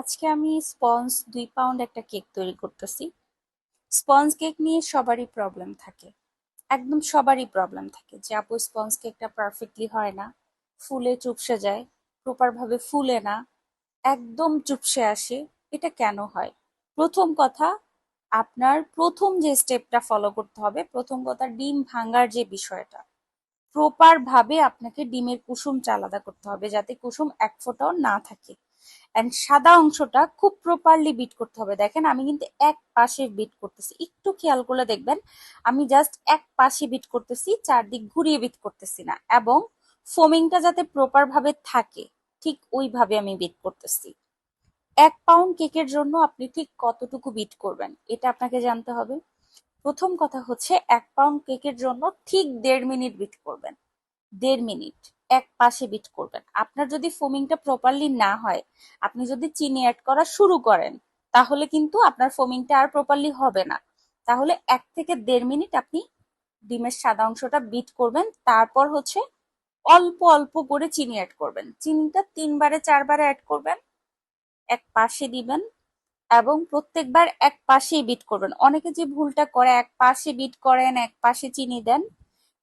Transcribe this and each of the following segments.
আজকে আমি স্পঞ্জ দুই পাউন্ড একটা কেক তৈরি করতেছি। স্পঞ্জ কেক নিয়ে সবারই প্রবলেম থাকে। একদম সবারই প্রবলেম থাকে যে, আপু, স্পঞ্জ কেকটা পারফেক্টলি হয় না। ফুলে চুপসে যায় প্রপার ভাবে ফুলে না। একদম চুপসে আসে। এটা কেন হয়? প্রথম কথা, আপনার প্রথম যে স্টেপটা ফলো করতে হবে, প্রথম কথা ডিম ভাঙার যে বিষয়টা প্রপার ভাবে আপনাকে ডিমের কুসুমটা আলাদা করতে হবে, যাতে কুসুম এক ফোঁটাও না থাকে। অ্যান্ড সাদা অংশটা খুব প্রপারলি বিট করতে হবে। দেখেন, আমি কিন্তু এক পাশে বিট করতেছি। একটু খেয়াল করলে দেখবেন, আমি জাস্ট এক পাশে বিট করতেছি, চারদিক ঘুরিয়ে বিট করতেছি না। এবং ফোমিংটা যাতে প্রপার ভাবে থাকে, ঠিক ওইভাবে আমি বিট করতেছি। এক পাউন্ড কেকের জন্য আপনি ঠিক কতটুকু বিট করবেন, এটা আপনাকে জানতে হবে। প্রথম কথা হচ্ছে, এক পাউন্ড কেকের জন্য ঠিক দেড় মিনিট বিট করবেন। দেড় মিনিট এক পাশে বিট করবেন। আপনার যদি ফোমিংটা প্রপারলি না হয়, আপনি যদি চিনি অ্যাড করা শুরু করেন, তাহলে কিন্তু আপনার ফোমিংটা আর প্রপারলি হবে না। তাহলে এক থেকে দেড় মিনিট আপনি ডিমের সাদা অংশটা বিট করবেন, তারপর হচ্ছে অল্প অল্প করে চিনি অ্যাড করবেন। চিনিটা তিনবারে, চারবারে অ্যাড করবেন, এক পাশে দিবেন এবং প্রত্যেকবার এক পাশেই বিট করবেন। অনেকে যে ভুলটা করে, এক পাশে বিট করেন, এক পাশে চিনি দেন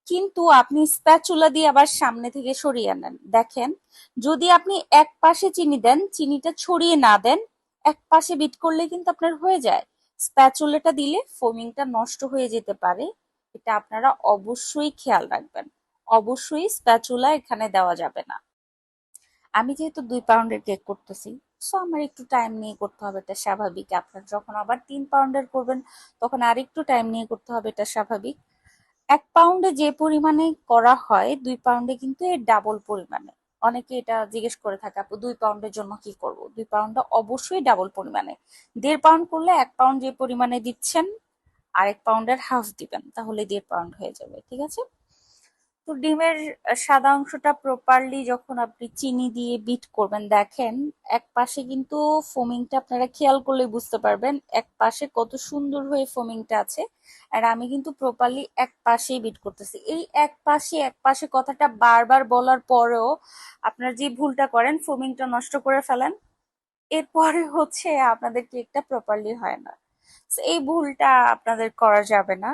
কিন্তু আপনি স্প্যাচুলা দিয়ে আবার সামনে থেকে সরিয়ে নেন দেখেন, যদি আপনি এক পাশে চিনি দেন, চিনিটা ছড়িয়ে না দেন, এক পাশে বিট করলে কিন্তু আপনার হয়ে যায়। স্প্যাচুলাটা দিলে ফোমিংটা নষ্ট হয়ে যেতে পারে। এটা আপনারা অবশ্যই খেয়াল রাখবেন। অবশ্যই স্প্যাচুলা এখানে দেওয়া যাবে না। আমি যেহেতু দুই পাউন্ডের কেক করতেছি সো আমার একটু টাইম নিয়ে করতে হবে, এটা স্বাভাবিক। আপনার যখন আবার তিন পাউন্ডের করবেন, তখন আর একটু টাইম নিয়ে করতে হবে, এটা স্বাভাবিক। এক পাউন্ডে যে পরিমাণে করা হয়, দুই পাউন্ডে কিন্তু এর ডাবল পরিমাণে। অনেকে এটা জিজ্ঞেস করে থাকে, আপু, দুই পাউন্ডের জন্য কি করব? দুই পাউন্ডটা অবশ্যই ডাবল পরিমাণে। দেড় পাউন্ড করলে এক পাউন্ড যে পরিমাণে দিচ্ছেন, আরেক পাউন্ডের হাফ দিবেন, তাহলে দেড় পাউন্ড হয়ে যাবে, ঠিক আছে? তো ডিমের সাদা অংশটা প্রপারলি যখন আপনি চিনি দিয়ে বিট করবেন, দেখেন এক পাশে কিন্তু ফোমিংটা আপনারা খেয়াল করলে বুঝতে পারবেন, এক পাশে কত সুন্দর হয়ে ফোমিংটা আছে আর আমি কিন্তু প্রপারলি এক পাশেই বিট করতেছি। এই এক পাশে এক পাশে কথাটা বারবার বলার পরেও আপনার যে ভুলটা করেন ফোমিংটা নষ্ট করে ফেলেন, এরপরে হচ্ছে আপনাদের কেকটা প্রপারলি হয় না। এই ভুলটা আপনাদের করা যাবে না।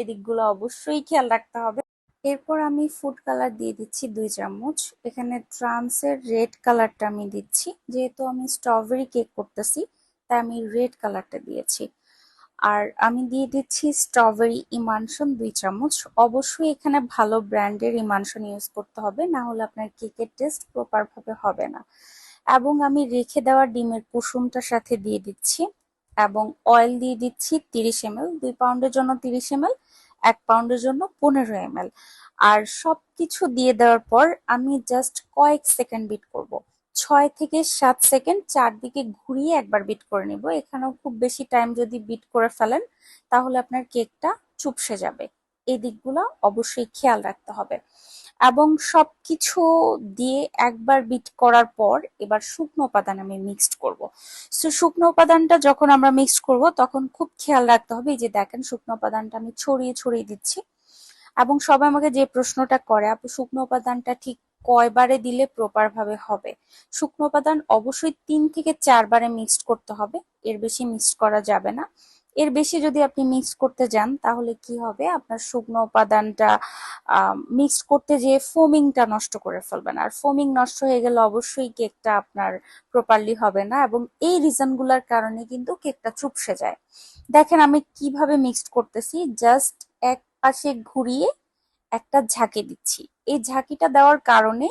এদিকগুলো অবশ্যই খেয়াল রাখতে হবে। এরপর আমি ফুড কালার দিয়ে দিচ্ছি দুই চামচ। এখানে ট্রান্সের রেড কালারটা আমি দিচ্ছি। যেহেতু আমি স্ট্রবেরি কেক করতেছি, তাই আমি রেড কালারটা দিয়েছি। আর আমি দিয়ে দিচ্ছি স্ট্রবেরি ইমানশন দুই চামচ। অবশ্যই এখানে ভালো ব্র্যান্ডের ইমানশন ইউজ করতে হবে, না হলে আপনার কেকের টেস্ট প্রপারভাবে হবে না। এবং আমি রেখে দেওয়া ডিমের কুসুমটার সাথে দিয়ে দিচ্ছি। এবং অয়েল দিয়ে দিচ্ছি তিরিশ এম এল দুই পাউন্ডের জন্য তিরিশ এম এক পাউন্ডের জন্য পনেরো এম আর সব কিছু দিয়ে দেওয়ার পর আমি জাস্ট কয়েক সেকেন্ড বিট করব। ছয় থেকে সাত সেকেন্ড চারদিকে ঘুরিয়ে একবার বিট করে নিব। এখানেও খুব বেশি টাইম যদি বিট করে ফেলেন, তাহলে আপনার কেকটা চুপসে যাবে। এই দিকগুলো অবশ্যই খেয়াল রাখতে হবে। এবং সবকিছু দিয়ে একবার বিট করার পর এবার শুকনো উপাদান আমি মিক্সড করব। সো শুকনো উপাদানটা যখন আমরা মিক্সড করব, তখন খুব খেয়াল রাখতে হবে যে দেখেন শুকনো উপাদানটা আমি ছড়িয়ে ছড়িয়ে দিচ্ছি। এবং সবাই আমাকে যে প্রশ্নটা করে, আপু, শুকনো উপাদানটা ঠিক কয়বারে দিলে প্রপার ভাবে হবে? শুকনো উপাদান অবশ্যই তিন থেকে চারবারে মিক্সড করতে হবে, এর বেশি মিক্সড করা যাবে না। এর বেশি যদি আপনি মিক্স করতে যান, তাহলে কি হবে? আপনার শুকনো উপাদানটা মিক্স করতে যেয়ে ফোমিংটা নষ্ট করে ফেলবেন। আর ফোমিং নষ্ট হয়ে গেলে অবশ্যই কেকটা আপনার প্রপারলি হবে না এবং এই রিজনগুলোর কারণে কিন্তু কেকটা চুপসে যায়। দেখেন, আমি কীভাবে মিক্সড করতেছি? জাস্ট এক পাশে ঘুরিয়ে একটা ঝাঁকি দিচ্ছি। এই ঝাঁকিটা দেওয়ার কারণে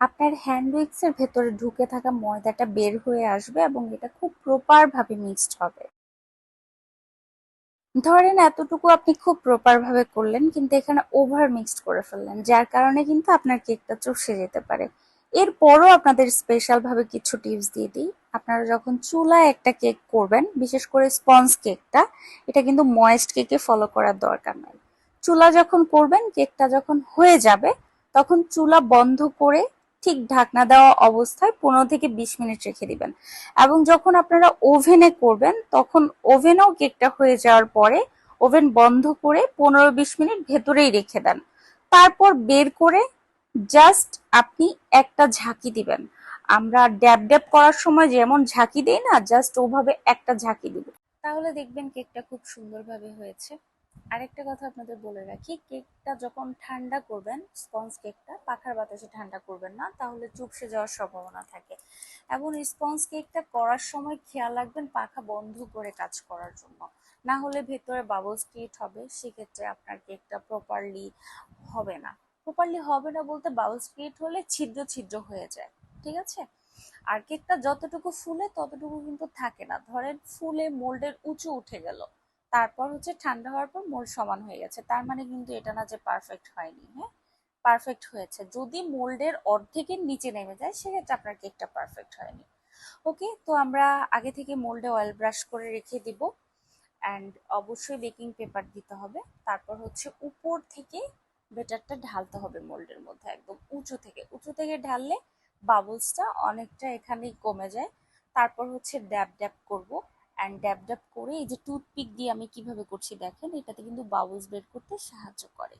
আপনার হ্যান্ড এর ভেতরে ঢুকে থাকা ময়দাটা বের হয়ে আসবে এবং এটা খুব প্রপার ভাবে মিক্সড হবে। ধরেন এতটুকু আপনি খুব প্রপার ভাবে করলেন, কিন্তু এখানে ওভার মিক্সড করে ফেললেন, যার কারণে কিন্তু আপনার কেকটা চষে যেতে পারে। এরপরও আপনাদের স্পেশাল ভাবে কিছু টিপস দিয়ে দিই। আপনারা যখন চুলায় একটা কেক করবেন, বিশেষ করে স্পঞ্জ কেকটা এটা কিন্তু ময়েস্ট কেকে ফলো করার দরকার নাই চুলা যখন করবেন কেকটা যখন হয়ে যাবে, তখন চুলা বন্ধ করে ঠিক ঢাকনা দেওয়া অবস্থায় পনেরো থেকে বিশ মিনিট রেখে দিবেন। এবং যখন আপনারা ওভেনে করবেন, তখন ওভেনেও কেকটা হয়ে যাওয়ার পরে ওভেন বন্ধ করে পনেরো বিশ মিনিট ভেতরেই রেখে দেন। তারপর বের করে জাস্ট আপনি একটা ঝাঁকি দিবেন। আমরা ড্যাব ড্যাব করার সময় যেমন ঝাঁকি দেই না, জাস্ট ওভাবে একটা ঝাঁকি দিব। তাহলে দেখবেন কেকটা খুব সুন্দরভাবে হয়েছে। আরেকটা কথা আপনাদের বলে রাখি, কেকটা যখন ঠান্ডা করবেন, স্পঞ্জ কেকটা, পাখার বাতাসে ঠান্ডা করবেন না, তাহলে চুপসে যাওয়ার সম্ভাবনা থাকে। এবং স্পঞ্জ কেকটা করার সময় খেয়াল রাখবেন, পাখা বন্ধ করে কাজ করার জন্য। না হলে ভেতরে বাবলস ক্রিয়েট হবে, সেক্ষেত্রে আপনার কেকটা প্রপারলি হবে না। প্রপারলি হবে না বলতে বাবলস ক্রিয়েট হলে ছিদ্র ছিদ্র হয়ে যায়, ঠিক আছে? আর কেকটা যতটুকু ফুলে ততটুকু কিন্তু থাকে না। ধরেন ফুলে মোল্ডের উঁচু উঠে গেল। তারপর হচ্ছে ঠান্ডা হওয়ার পর মোল্ড সমান হয়ে গেছে। তার মানে কিন্তু এটা না যে পারফেক্ট হয়নি হ্যাঁ? পারফেক্ট হয়েছে। যদি মোল্ডের অর্ধেকের নিচে নেমে যায়, সেক্ষেত্রে আপনার কেকটা পারফেক্ট হয়নি। ওকে তো আমরা আগে থেকে মোল্ডে অয়েল ব্রাশ করে রেখে দিব। অ্যান্ড অবশ্যই বেকিং পেপার দিতে হবে। তারপর হচ্ছে উপর থেকে বেটারটা ঢালতে হবে মোল্ডের মধ্যে একদম উঁচু থেকে। উঁচু থেকে ঢাললে বাবলসটা অনেকটা এখানেই কমে যায়। তারপর হচ্ছে ড্যাব ড্যাব করব। অ্যান্ড ড্যাব করে এই যে টুথপিক দিয়ে আমি কীভাবে করছি দেখেন, এটাতে কিন্তু বাবলস বের করতে সাহায্য করে।